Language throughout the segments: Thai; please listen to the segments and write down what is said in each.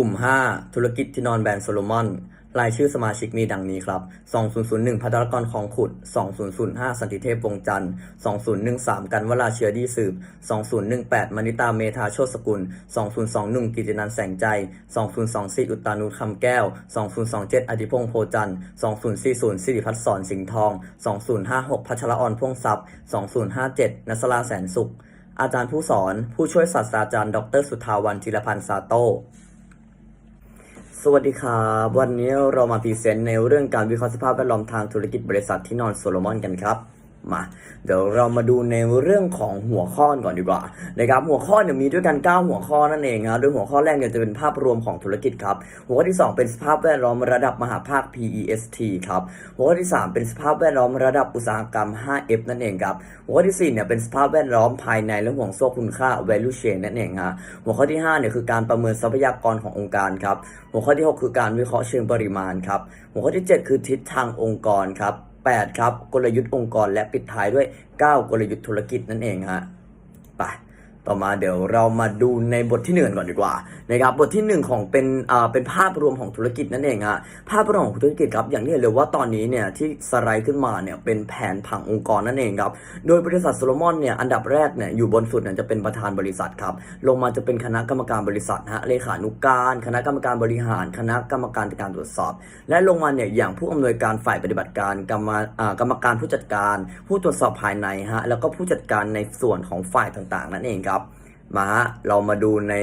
กลุ่ม 5 ธุรกิจที่นอนแบรนด์โซโลมอน รายชื่อสมาชิกมีดังนี้ครับ 2001พัทรกรคองขุด 2005 สันติเทพวงจันทร์ 2013 กันวราเชื้อดีสืบ 2018 มณิตาเมธาโชติสกุล 2021 กิตินันแสงใจ 2024 อุตานุคำแก้ว 2027 อธิพงษ์โพจันทร์ 2040 สิริพัฒน์สอนสิงห์ทอง 2056 พัชรออนพ่วงทรัพย์ 2057 นัสลาแสนสุขอาจารย์ผู้สอน ผู้ช่วยศาสตราจารย์ ดร สุทาวันจิรพันธ์ซาโต สวัสดีครับ วันนี้เรามาพรีเซนต์ในเรื่องการวิเคราะห์สภาพแวดล้อมทางธุรกิจบริษัทที่นอนโซโลมอนกันครับ มาเดี๋ยวเรามาดูในเรื่องของหัวข้อก่อนดีกว่านะครับหัวข้อเนี่ยมีด้วยกัน 9 หัวข้อนั่นเองครับโดยหัวข้อแรกเนี่ยจะเป็นภาพรวมของธุรกิจครับ หัวข้อที่ 2 เป็นสภาพแวดล้อมระดับมหาภาค PEST ครับหัวข้อที่ 3 เป็นสภาพแวดล้อมระดับอุตสาหกรรม 5F นั่นเองครับหัวข้อที่4เนี่ยเป็นสภาพแวดล้อมภายในและห่วงโซ่คุณค่า value chain นั่นเองฮะหัวข้อที่5เนี่ยคือการประเมินทรัพยากรขององค์การครับหัวข้อที่ 6 คือการวิเคราะห์เชิงปริมาณครับหัวข้อที่ 7 คือทิศทางองค์กรครับ 8 ครับ กลยุทธ์องค์กรและปิดท้ายด้วย 9 กลยุทธ์ธุรกิจนั่นเองฮะไป ต่อมาเดี๋ยวเรามาดูในบทที่หนึ่งก่อนดีกว่านะครับบทที่หนึ่งของเป็นอ่าเป็นภาพรวมของธุรกิจนั่นเองฮะภาพรวมของธุรกิจครับอย่างที่เห็นเลยว่าตอนนี้เนี่ยที่สไลด์ขึ้นมาเนี่ยเป็นแผนผังองค์กรนั่นเองครับโดยบริษัทโซโลมอนเนี่ยอันดับแรกเนี่ยอยู่บนสุดเนี่ยจะเป็นประธานบริษัทครับลงมาจะเป็นคณะกรรมการบริษัทฮะเลขานุการ คณะกรรมการบริหาร คณะกรรมการการตรวจสอบ และลงมาเนี่ยอย่างผู้อำนวยการฝ่ายปฏิบัติการกรรมากรรมการผู้จัดการ ผู้ตรวจสอบภายในฮะแล้วก็ผู้จัดการในส่วนของฝ่ายต่างๆ นั่นเองครับ มาฮะเรามาดูใน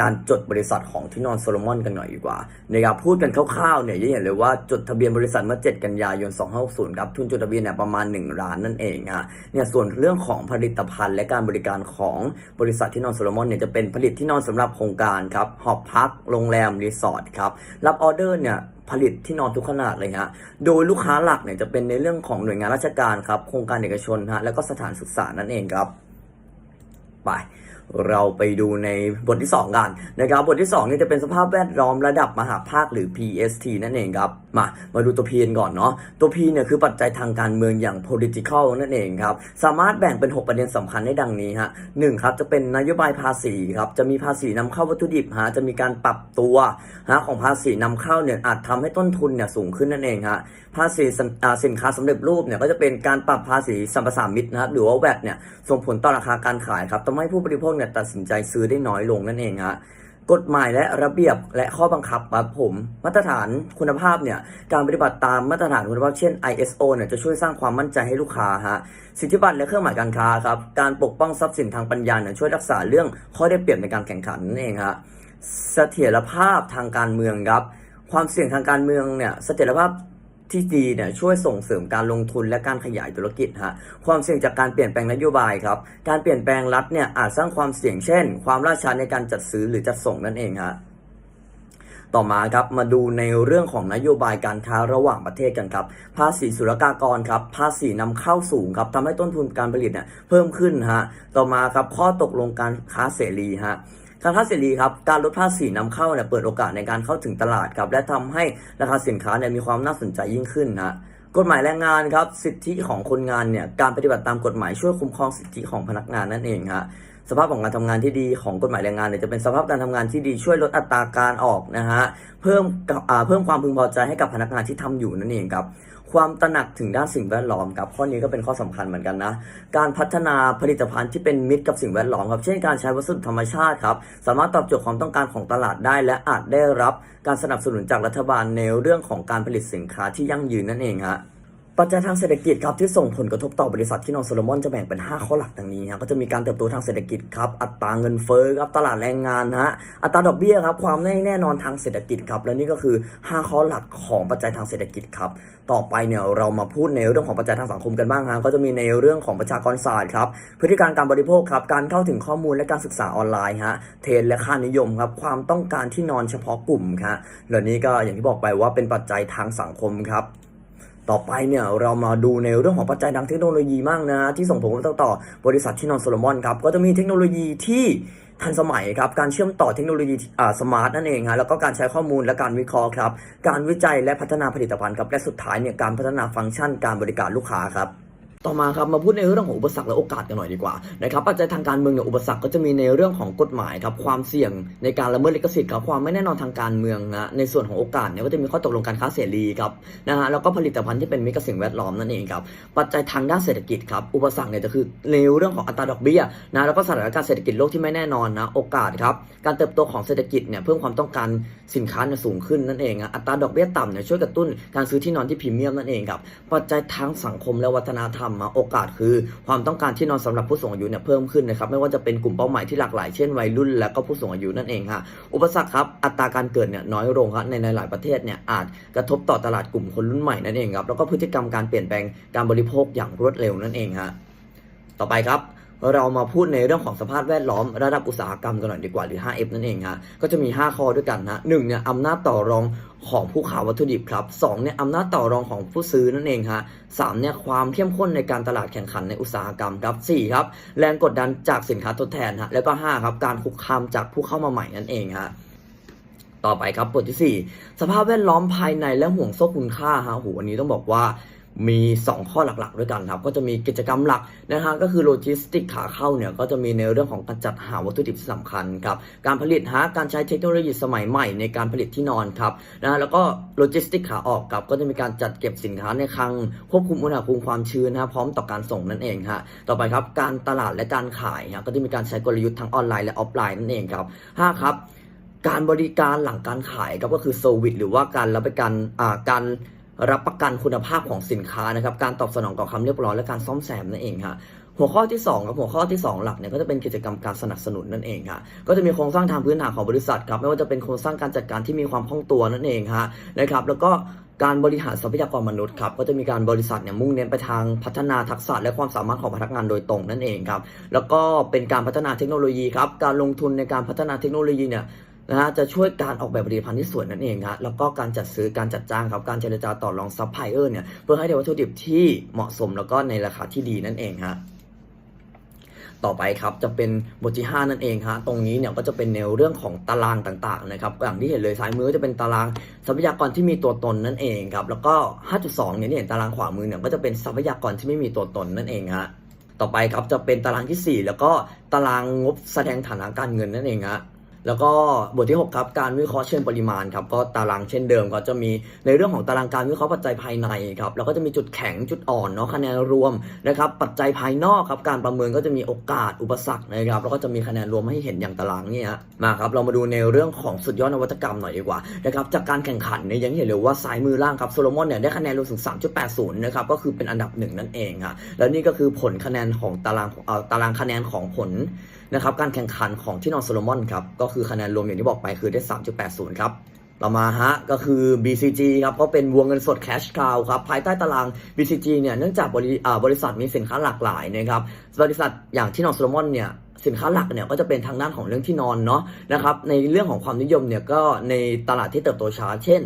การจดบริษัทของที่นอนโซโลมอนกันหน่อยดีกว่านะครับพูดกันคร่าวๆเนี่ยจะเห็นเลยว่าจดทะเบียนบริษัทเมื่อ 7 กันยายน 2560ครับทุนจดทะเบียนเนี่ยประมาณ 1 ล้านนั่นเองฮะเนี่ยส่วนเรื่องของผลิตภัณฑ์และการบริการของบริษัทที่นอนโซโลมอนเนี่ยจะเป็นผลิตที่นอนสำหรับโครงการครับหอพักโรงแรมรีสอร์ทครับรับออเดอร์เนี่ยผลิตที่นอนทุกขนาดเลยฮะ โดยลูกค้าหลักเนี่ยจะเป็นในเรื่องของหน่วยงานราชการครับ โครงการเอกชนฮะ แล้วก็สถานศึกษานั่นเองครับ ไป เราไปดูในบทที่ 2 กันนะครับ บทที่ 2 นี่จะเป็นสภาพแวดล้อมระดับมหาภาคหรือ PST นั่นเองครับ มา มาดูตัว P กันก่อนเนาะ ตัว P เนี่ยคือปัจจัยทางการเมืองอย่าง political นั่นเองครับ สามารถแบ่งเป็น 6 ประเด็นสำคัญได้ดังนี้ฮะหนึ่งครับจะเป็นนโยบายภาษีครับ จะมีภาษีนำเข้าวัตถุดิบฮะ จะมีการปรับตัวฮะของภาษีนำเข้าเนี่ยอาจทำให้ต้นทุนเนี่ยสูงขึ้นนั่นเองฮะ ภาษีสินอ่าสินค้าสำเร็จรูปเนี่ยก็จะเป็นการปรับภาษีสัมปทานมิตรนะครับหรือว่าแวดเนี่ยส่งผลต่อราคาการขายครับทำให้ผู้บริโภคเนี่ยตัดสินใจซื้อได้น้อยลงนั่นเองฮะกฎหมายและระเบียบและข้อบังคับครับผมมาตรฐานคุณภาพเนี่ยการปฏิบัติตามมาตรฐานคุณภาพเช่น ISO เนี่ยจะช่วยสร้างความมั่นใจให้ลูกค้าฮะสิทธิบัตรและเครื่องหมายการค้าครับการปกป้องทรัพย์สินทางปัญญาเนี่ยช่วยรักษาเรื่องข้อได้เปรียบในการแข่งขันนั่นเองฮะเสถียรภาพทางการเมืองครับความเสี่ยงทางการเมืองเนี่ยเสถียรภาพ ที่ดีเนี่ยช่วยส่งเสริมการลงทุนและการขยายธุรกิจฮะความเสี่ยงจากการเปลี่ยนแปลงนโยบายครับการเปลี่ยนแปลงรัฐเนี่ยอาจสร้างความเสี่ยงเช่น ความล่าช้าในการจัดซื้อหรือจัดส่งนั่นเองฮะต่อมาครับมาดูในเรื่องของนโยบายการค้าระหว่างประเทศกันครับ ภาษีศุลกากรครับ ภาษีนำเข้าสูงครับทำให้ต้นทุนการผลิตเนี่ยเพิ่มขึ้นฮะต่อมาครับข้อตกลงการค้าเสรีฮะ การค้าเสรีครับการลดภาษีนำเข้าเนี่ยเปิดโอกาสในการเข้าถึงตลาดครับและทำให้ราคาสินค้าเนี่ยมีความน่าสนใจยิ่งขึ้นนะกฎหมายแรงงานครับสิทธิของคนงานเนี่ยการปฏิบัติตามกฎหมายช่วยคุ้มครองสิทธิของพนักงานนั่นเองฮะสภาพของการทำงานที่ดีของกฎหมายแรงงานเนี่ยจะเป็นสภาพการทำงานที่ดีช่วยลดอัตราการออกนะฮะเพิ่มอ่าเพิ่มความพึงพอใจให้กับพนักงานที่ทำอยู่นั่นเองครับ ความตระหนักถึงด้านสิ่งแวดล้อมครับข้อนี้ก็เป็นข้อสำคัญเหมือนกันนะ การพัฒนาผลิตภัณฑ์ที่เป็นมิตรกับสิ่งแวดล้อมครับ เช่นการใช้วัสดุธรรมชาติครับ สามารถตอบโจทย์ความต้องการของตลาดได้ และอาจได้รับการสนับสนุนจากรัฐบาลในเรื่องของการผลิตสินค้าที่ยั่งยืนนั่นเองฮะ ปัจจัยทางเศรษฐกิจครับที่ส่งผลกระทบต่อบริษัทที่นอนโซโลมอนจะแบ่งเป็น 5 ข้อหลักดังนี้ครับก็จะมีการเติบโตทางเศรษฐกิจครับอัตราเงินเฟ้อครับตลาดแรงงานนะฮะอัตราดอกเบี้ยครับความไม่แน่นอนทางเศรษฐกิจครับและนี่ก็คือ 5 ข้อหลักของปัจจัยทางเศรษฐกิจครับต่อไปเนี่ยเรามาพูดในเรื่องของปัจจัยทางสังคมกันบ้างฮะก็จะมีในเรื่องของประชากรศาสตร์ครับพฤติการการบริโภคครับการเข้าถึงข้อมูลและการศึกษาออนไลน์ฮะเทรนและค่านิยมครับความต้องการที่นอนเฉพาะกลุ่มครับและนี่ก็อย่างที่บอกไปว่าเป็นปัจจัยทางสังคมครับ ต่อไปเนี่ยเรามาดูในเรื่องของปัจจัยทางเทคโนโลยีมากนะที่ส่งผลกระทบต่อบริษัทที่นอนโซโลมอนครับก็จะมีเทคโนโลยีที่ทันสมัยครับ การเชื่อมต่อเทคโนโลยีอ่าสมาร์ทนั่นเองฮะแล้วก็การใช้ข้อมูลและการวิเคราะห์ครับ การวิจัยและพัฒนาผลิตภัณฑ์ครับและสุดท้ายเนี่ยการพัฒนาฟังก์ชันการบริการลูกค้าครับ ต่อมาครับมาพูดในเรื่องของอุปสรรคและโอกาสกันหน่อยดีกว่านะครับปัจจัยทางการเมืองเนี่ยอุปสรรคก็จะมีในเรื่องของกฎหมายครับความเสี่ยงในการละเมิดลิขสิทธิ์ครับความไม่แน่นอนทางการเมืองนะในส่วนของโอกาสเนี่ยก็จะมีข้อตกลงการค้าเสรีครับนะฮะแล้วก็ผลิตภัณฑ์ที่เป็นมิตรกับสิ่งแวดล้อมนั่นเองครับปัจจัยทางด้านเศรษฐกิจครับอุปสรรคเนี่ยจะคือในเรื่องของอัตราดอกเบี้ยนะแล้วก็สถานการณ์เศรษฐกิจโลกที่ไม่แน่นอนนะโอกาสครับการเติบโตของเศรษฐกิจเนี่ยเพิ่มความต้องการสินค้าเนี่ยสูงขึ้นนั่นเองอัตราดอกเบี้ยต่ำเนี่ยช่วยกระตุ้นการซื้อที่นอนที่พรีเมียมนั่นเองครับปัจจัยทางสังคมและวัฒนธรรมมาโอกาสคือ ความต้องการที่นอนสำหรับผู้สูงอายุเนี่ยเพิ่มขึ้นนะครับไม่ว่าจะเป็นกลุ่มเป้าหมายที่หลากหลายเช่นวัยรุ่นและก็ผู้สูงอายุนั่นเองฮะอุปสรรคครับอัตราการเกิดเนี่ยน้อยลงครับในหลายประเทศเนี่ยอาจกระทบต่อตลาดกลุ่มคนรุ่นใหม่นั่นเองครับแล้วก็พฤติกรรมการเปลี่ยนแปลงการบริโภคอย่างรวดเร็วนั่นเองฮะต่อไปครับ เรามาพูดในเรื่องของสภาพแวดล้อมระดับอุตสาหกรรมกันหน่อยดีกว่าหรือ 5F นั่นเองฮะก็จะมี 5 ข้อด้วยกันนะหนึ่งเนี่ยอำนาจต่อรองของผู้ขายวัตถุดิบครับสองเนี่ยอำนาจต่อรองของผู้ซื้อนั่นเองฮะสามเนี่ยความเข้มข้นในการตลาดแข่งขันในอุตสาหกรรมครับสี่ครับแรงกดดันจากสินค้าทดแทนฮะแล้วก็ห้าครับการคุกคามจากผู้เข้ามาใหม่นั่นเองฮะต่อไปครับบทที่ 4 สภาพแวดล้อมภายในและห่วงโซ่คุณค่าฮะโหอันนี้ต้องบอกว่า มี 2 ข้อหลักๆ ด้วยกันครับ ก็จะมีกิจกรรมหลักนะฮะก็คือโลจิสติกขาเข้าเนี่ยก็จะมีในเรื่องของการจัดหาวัตถุดิบที่สำคัญครับการผลิตหาการใช้เทคโนโลยีสมัยใหม่ในการผลิตที่นอนครับนะฮะแล้วก็โลจิสติกขาออกครับก็จะมีการจัดเก็บสินค้าในคลัง ควบคุมอุณหภูมิความชื้นนะฮะพร้อมต่อการส่งนั่นเองฮะต่อไปครับการตลาดและการขายฮะก็จะมีการใช้กลยุทธ์ทั้งออนไลน์และออฟไลน์นั่นเองครับห้าครับการบริการหลังการขายครับก็คือเซอร์วิสหรือว่าการรับประกันอ่าการ รับประกันคุณภาพของสินค้านะครับ การตอบสนองต่อคำเรียกร้องและการซ่อมแซมนั่นเองฮะหัวข้อที่2ครับหัวข้อที่ 2 หลักเนี่ยก็จะเป็นกิจกรรมการสนับสนุนนั่นเองฮะก็จะมีโครงสร้างทางพื้นฐานของบริษัทครับไม่ว่าจะเป็นโครงสร้างการจัดการที่มีความคล่องตัวนั่นเองฮะนะครับแล้วก็การบริหารทรัพยากรมนุษย์ครับก็จะมีการบริษัทเนี่ยมุ่งเน้นไปทางพัฒนาทักษะและความสามารถของพนักงานโดยตรงนั่นเองครับแล้วก็เป็นการพัฒนาเทคโนโลยีครับการลงทุนในการพัฒนาเทคโนโลยีเนี่ย นะฮะจะช่วยการออกแบบผลิตภัณฑ์ที่สวยนั่นเองฮะแล้วก็การจัดซื้อการจัดจ้างครับการเจรจาต่อรองซัพพลายเออร์เนี่ยเพื่อให้ได้วัตถุดิบที่เหมาะสมแล้วก็ในราคาที่ดีนั่นเองฮะต่อไปครับจะเป็นบทที่ 5 นั่นเองฮะตรงนี้เนี่ยก็จะเป็นแนวเรื่องของตารางต่างๆนะครับอย่างที่เห็นเลยซ้ายมือก็จะเป็นตารางทรัพยากรที่มีตัวตนนั่นเองครับแล้วก็ 5.2 เนี่ยที่เห็นตารางขวามือเนี่ยก็จะเป็นทรัพยากรที่ไม่มีตัวตนนั่นเองฮะต่อไปครับจะเป็นตารางทีสี่4 แล้วก็ตารางงบแสดงฐานะการเงินนั่นเองฮะ แล้วก็บทที่ 6 ครับการวิเคราะห์เชิงปริมาณครับก็ตารางเช่นเดิมก็จะมีในเรื่องของตารางการวิเคราะห์ปัจจัยภายในครับแล้วก็จะมีจุดแข็งจุดอ่อนเนาะคะแนนรวมนะครับปัจจัยภายนอกครับการประเมินก็จะมีโอกาสอุปสรรคนะครับแล้วก็จะมีคะแนนรวมให้เห็นอย่างตารางเนี่ยฮะมาครับเรามาดูในเรื่องของสุดยอดนวัตกรรมหน่อยดีกว่านะครับจากการแข่งขันเนี่ยยังเห็นเลยว่าซ้ายมือล่างครับโซโลมอนเนี่ยได้คะแนนรวมถึง 3.80 นะครับก็คือเป็นอันดับหนึ่งนั่นเองฮะแล้วนี่ก็คือผลคะแนนของตารางเอ่อตารางคะแนนของผลนะครับการแข่งขันของที่นอนโซโลมอนครับก็คืือคะแนนรวมอย่างที่บอกไปคือได้ 3.80 ครับต่อมาฮะก็คือ BCG ครับก็เป็นวงเงินสด cash cow ครับภายใต้ตาราง BCG เนี่ยเนื่องจากบริบริษัทมีสินค้าหลากหลายนะครับบริษัทอย่างที่นอนโซโลมอนเนี่ยสินค้าหลักเนี่ยก็จะเป็นทางด้านของเรื่องที่นอนเนาะนะครับในเรื่องของความนิยมเนี่ยก็ในตลาดที่เติบโตช้า เช่น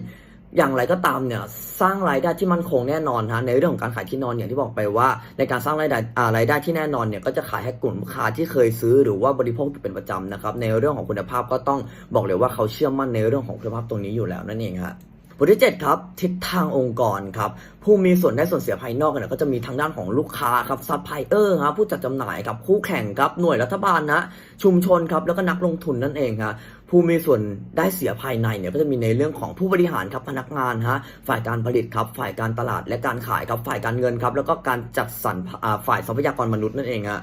อย่างไรก็ตามเนี่ยสร้างรายได้ที่มั่นคงแน่นอนฮะในเรื่องของการขายที่นอนอย่างที่บอกไปว่า ในการสร้างรายได้อ่ารายได้ที่แน่นอนเนี่ยก็จะขายให้กลุ่มลูกค้าที่เคยซื้อหรือว่าบริโภคอยู่เป็นประจำนะครับในเรื่องของคุณภาพก็ต้องบอกเลยว่าเขาเชื่อมั่นในเรื่องของคุณภาพตรงนี้อยู่แล้วนั่นเองฮะบทที่7ครับทิศทางองค์กรครับผู้มีส่วนได้ส่วนเสียภายนอกเนี่ยก็จะมีทางด้านของลูกค้าครับซัพพลายเออร์ครับผู้จัดจำหน่ายครับคู่แข่งครับหน่วยรัฐบาลนะชุมชนครับแล้วก็นักลงทุนนั่นเองฮะ ผู้มีส่วนได้เสียภายในเนี่ยก็จะมีในเรื่องของผู้บริหารครับพนักงานฮะฝ่ายการผลิตครับฝ่ายการตลาดและการขายครับฝ่ายการเงินครับแล้วก็การจัดสรรฝ่ายทรัพยากรมนุษย์นั่นเองฮะ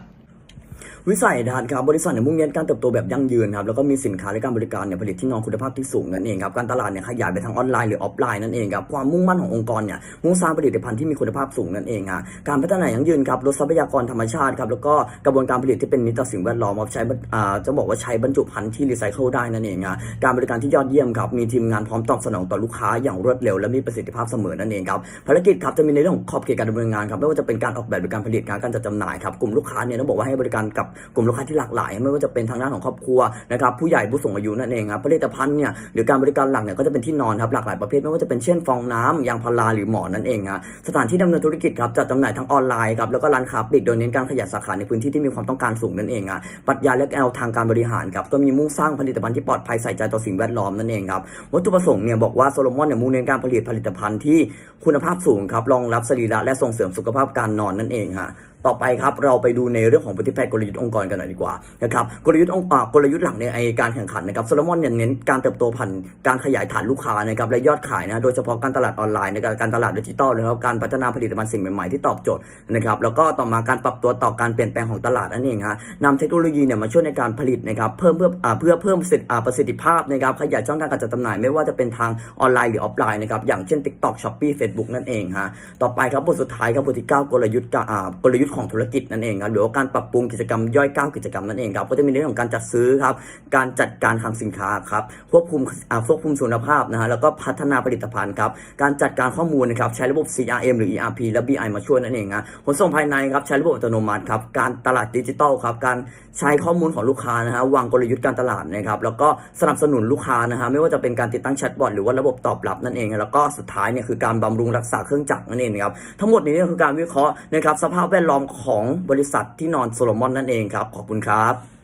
วิสัยทัศน์ครับบริษัทเนี่ยมุ่งเน้นการเติบโตแบบยั่งยืนครับแล้วก็มีสินค้าและการบริการเนี่ยผลิตที่นอนคุณภาพที่สูงนั่นเองครับการตลาดเนี่ยขยายไปทางออนไลน์หรือออฟไลน์นั่นเองครับความมุ่งมั่นขององค์กรเนี่ยมุ่งสร้างผลิตภัณฑ์ที่มีคุณภาพสูงนั่นเองฮะการพัฒนายั่งยืนครับลดทรัพยากรธรรมชาติครับแล้วก็กระบวนการผลิตที่เป็นมิตรต่อสิ่งแวดล้อมใช้อ่าจะบอกว่าใช้บรรจุภัณฑ์ที่รีไซเคิลได้นั่นเองฮะการบริการที่ยอดเยี่ยมครับมีทีมงานพร้อมตอบสนองต่อลูกค้าอย่างรวดเร็ว และมีประสิทธิภาพเสมอนั่นเองครับภารกิจครับจะมีในเรื่องของขอบเขตการดำเนินงานครับไม่ว่าจะเป็นการออกแบบหรือการผลิตการการจัดจำหน่ายครับกลุ่มลูกค้าเนี่ยต้องบอกว่าให้บริการกับกลุ่มลูกค้าที่หลากหลาย ไม่ว่าจะเป็นทางด้านของครอบครัวนะครับผู้ใหญ่ผู้สูงอายุนั่นเองครับผลิตภัณฑ์เนี่ยหรือการบริการหลักเนี่ยก็จะเป็นที่นอนครับหลากหลายประเภทไม่ว่าจะเป็นเช่นฟองน้ำยางพาราหรือหมอนนั่นเองฮะสถานที่ดำเนินธุรกิจครับจัดจำหน่ายทั้งออนไลน์ครับแล้วก็ร้านค้าปลีกโดยเน้นการขยายสาขาในพื้นที่ที่มีความต้องการสูงนั่นเองอะปรัชญาและแนวทางการบริหารครับก็มีมุ่งสร้างผลิตภัณฑ์ที่ปลอดภัยใส่ใจต่อสิ่งแวดล้อมนั่นเองครับวัตถุประสงค์เนี่ยบอกว่าโซโลมอนเนี่ยมุ่งเน้นการผลิตผลิตภัณฑ์ที่คุณภาพสูงครับรองรับสรีระและส่งเสริมสุขภาพการนอนนั่นเองฮะ ต่อไปครับเราไปดูในเรื่องของปฏิแพทย์กลยุทธ์องค์กรกันหน่อยดีกว่านะครับกลยุทธ์องค์กลยุทธ์หลักในไอการแข่งขันนะครับโซลมอนเนี่ยเน้นการเติบโตผ่านการขยายฐานลูกค้านะครับและยอดขายนะโดยเฉพาะการตลาดออนไลน์ในการตลาดดิจิตอลนะครับการพัฒนาผลิตภัณฑ์สิ่งใหม่ๆที่ตอบโจทย์นะครับแล้วก็ต่อมาการปรับตัวต่อการเปลี่ยนแปลงของตลาดนั่นเองฮะนำเทคโนโลยีเนี่ยมาช่วยในการผลิตนะครับเพิ่มเพื่อเพื่อเพิ่มประสิทธิอ่าประสิทธิภาพนะครับขยายช่องทางการจัดจำหน่ายไม่ว่าจะเป็นทางออนไลน์หรือออฟไลน์นะครับอย่างเช่น TikTok Shopee Facebook นั่นเองฮะต่อไปครับบทสุดท้ายครับบทที่เก้ากลยุทธ์กะอ่ากลยุทธ์ของธุรกิจนั่นเองครับหรือว่าการปรับปรุงกิจกรรมย่อยเก้ากิจกรรมนั่นเองครับก็จะมีเรื่องของการจัดซื้อครับการจัดการคลังสินค้าครับควบคุมอาควบคุมคุณภาพนะฮะแล้วก็พัฒนาผลิตภัณฑ์ครับการจัดการข้อมูลนะครับใช้ระบบ CRM หรือ ERP และ BI มาช่วยนั่นเองนะขนส่งภายในครับใช้ระบบอัตโนมัติครับการตลาดดิจิทัลครับการใช้ข้อมูลของลูกค้านะฮะวางกลยุทธ์การตลาดนะครับแล้วก็สนับสนุนลูกค้านะฮะไม่ว่าจะเป็นการติดตั้งแชทบอทหรือว่าระบบตอบรับนั่นเอง แล้วก็สุดท้ายเนี่ยคือการบำรุงรักษาเครื่องจักรนั่นเองนะครับทั้งหมดนี้คือการวิเคราะห์นะครับสภาพแวดล้อมของบริษัทที่นอนโซโลมอนนั่นเองครับ ขอบคุณครับ